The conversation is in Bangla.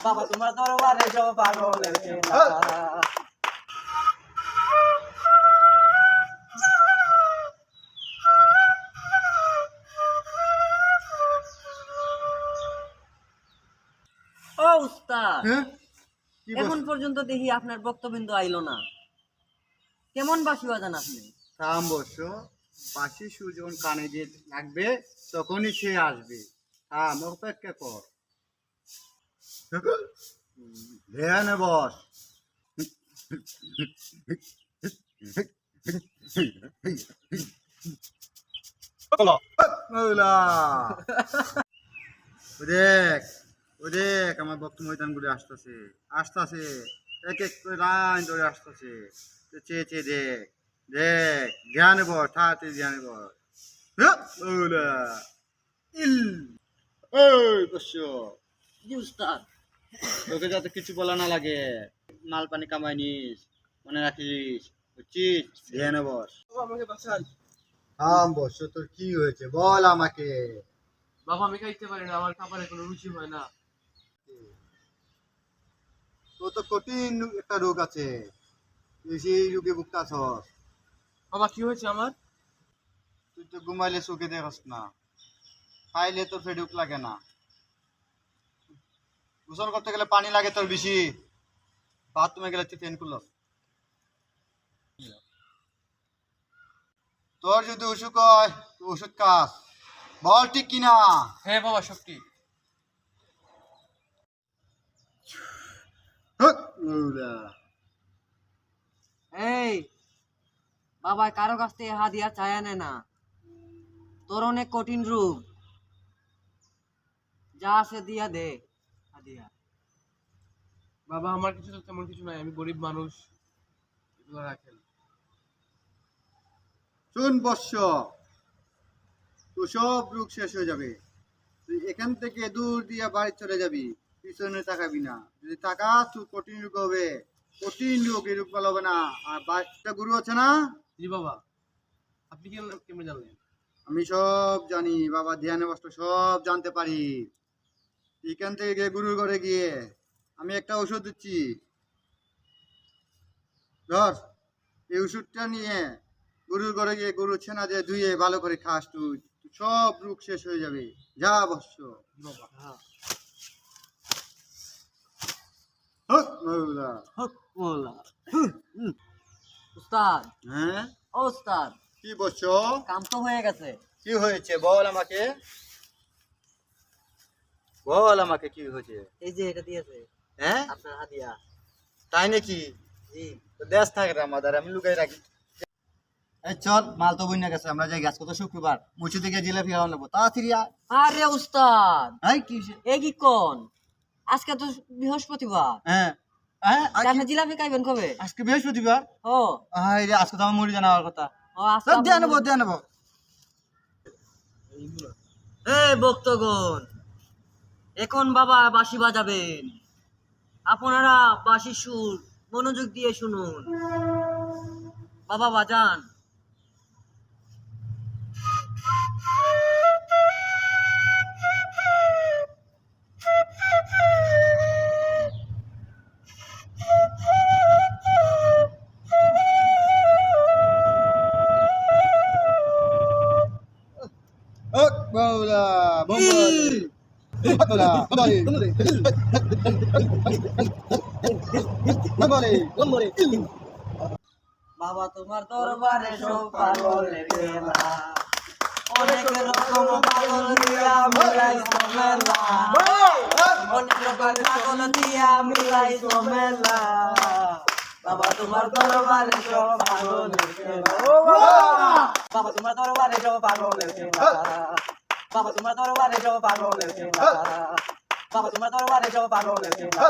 বাবা তোমার দরবারে সব পাগলের ও উস্তাদ হ্যাঁ? এখন পর্যন্ত দেখি আপনার বক্তবিন্দু আইলো না। কেমন বাসি বাজান আপনি? থাম বস বাসি সুর যখন কানে দিয়ে লাগবে তখনই সে আসবে। থাম অপেক্ষা কর। ধ্যান বস। দেখ ও দেখ আমার ভক্ত ময়দান গুলি আসতেছে আসতেছে। এক এক করে লাইন ধরে আসতেছে। চেয়ে চেয়ে দেখ দেখ ধ্যানে বস তাড়াতাড়ি ধ্যানে বস। হ্যাঁ, মৌলা। ইল। ওই বস জি উস্তাদ তোকে যাতে কিছু বলা না লাগে। মাল পানি কামাই নিস মনে রাখিস বুঝছিস? ধ্যানে বস। আমাকে বাঁচান। থাম বস তোর কি হয়েছে? বল আমাকে। বাবা আমি খাইতে পারি না আমার খাবারে কোনো রুচি হয় না। তোর তো কঠিন একটা রোগ আছে। তুই সেই রোগে ভুগতাছ বাবা কি হয়েছে আমার? তুই তো ঘুমাইলে চোখে দেখস না। খাইলে তোর ফেডুক লাগে না। গোসল করতে গেলে পানি লাগে তোর বেশি। বাথরুমে গেলে তুই ফ্যান খুলস তোর যদি অসুখ হয় ওষুধ খাস। বল ঠিক কিনা হ্যাঁ বাবা সত্যি হুক, এই বাবা কারও কাছ থেকে হাদিয়া চায় আনে না তোর অনেক কঠিন রূপ যা আছে দিয়া দে। হাদিয়া বাবা আমার কিছু তো তেমন কিছু নাই আমি গরিব মানুষ। এগুলো রাখেন। শুন বৎস তো সব রোগ শেষ হয়ে যাবে। তুই এখান থেকে দূর দিয়ে বাড়ি চলে যাবি। পিছনে তাকাবি না। যদি তাকাস তুই কঠিন রোগ হবে। কঠিন রোগ এই রোগ ভালো হবে না। আর বাচ্চা গুরু আছে না? জি বাবা। আপনি কেমন জানলেন? আমি সব জানি। বাবা ধ্যানে বস্ত সব জানতে পারি। এখান থেকে গিয়ে গুরুর ঘরে গিয়ে আমি একটা ওষুধ দিচ্ছি। ধর এই ওষুধটা নিয়ে গরুর ঘরে গিয়ে গরু ছেনা দিয়ে ধুয়ে ভালো করে খাস তুই। সব রোগ শেষ হয়ে যাবে। যা অবশ্য উস্তাদ। হ্যাঁ? ও উস্তাদ। কি বলছো কাম তো হয়ে গেছে। কি হয়েছে বল আমাকে? বল আমাকে কি হয়েছে? এই যে এটা দিয়েছে। হ্যাঁ? আপনার হাদিয়া তাই নাকি? জি। তো দেশ থাকে আমাদের আমি লুকাই রাখি। এই চল মাল তো বইনা গেছে আমরা যাই গাছ কত শুক্রবার। মুচু থেকে জিলাপি খাওয়া নেব। তাড়াতাড়ি আরে উস্তাদ! এই কি হইছে? এ কি কোন? আজকে তো বৃহস্পতিবার। হ্যাঁ। হ্যাঁ আপনি জিলাপি খাইবেন কবে? আজকে বৃহস্পতিবার? ও। হাই রে আজকে তো আমার মুড়ি জানাবার কথা। ও আজকে দিয়ে নেব দিয়ে নেব। এই ভক্তগণ এখন বাবা বাঁশি বাজাবেন? আপনারা বাঁশি সুর মনোযোগ দিয়ে শুনুন। বাবা বাজান। বম্বালি বাবা তোমার দরবারে সব পাগলের খেলা অনেক রকম পাগল দিয়া মিলাই মেলা। অনেক রকম পাগল দিয়া মিলাই মেলা। বাবা তোমার দরবারে সব পাগলের খেলা বাবা! তোমার দরবারে সব পাগলের খেলা বাবা তোমার দরবারে সব পাগলের খেলা বাবা তোমার দরবারে সব পাগলের খেলা